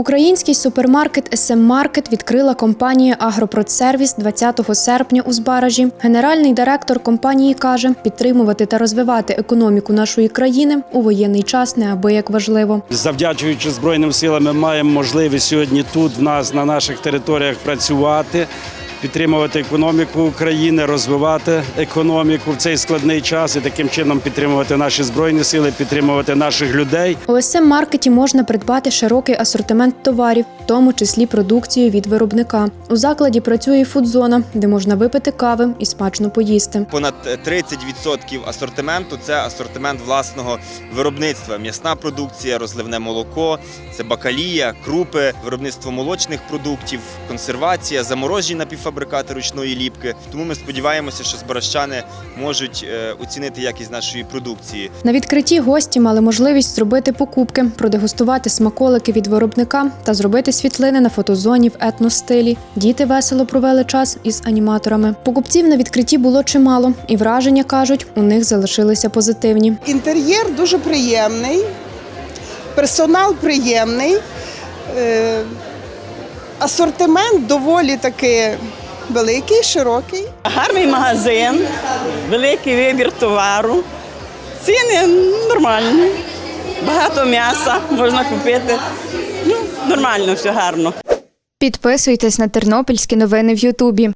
Український супермаркет «СМ Маркет відкрила компанія Агропродсервіс 20 серпня у Збаражі. Генеральний директор компанії каже, підтримувати та розвивати економіку нашої країни у воєнний час неабияк важливо. Завдячуючи Збройним силам, ми маємо можливість сьогодні тут в нас на наших територіях працювати, підтримувати економіку України, розвивати економіку в цей складний час і таким чином підтримувати наші збройні сили, підтримувати наших людей. У СМ Маркеті можна придбати широкий асортимент товарів, в тому числі продукцію від виробника. У закладі працює фудзона, де можна випити кави і смачно поїсти. Понад 30% асортименту це асортимент власного виробництва. М'ясна продукція, розливне молоко, це бакалія, крупи, виробництво молочних продуктів, консервація, заморожені напівфабрикати ручної ліпки. Тому ми сподіваємося, що збаращани можуть е, оцінити якість нашої продукції. На відкритті гості мали можливість зробити покупки, продегустувати смаколики від виробника та зробити світлини на фотозоні в етностилі. Діти весело провели час із аніматорами. Покупців на відкритті було чимало, і враження кажуть, у них залишилися позитивні. Інтер'єр дуже приємний, персонал приємний, е, асортимент доволі таки великий, широкий. Гарний магазин, великий вибір товару. Ціни нормальні. Багато м'яса можна купити. Ну, нормально, все гарно. Підписуйтесь на тернопільські новини в Ютубі.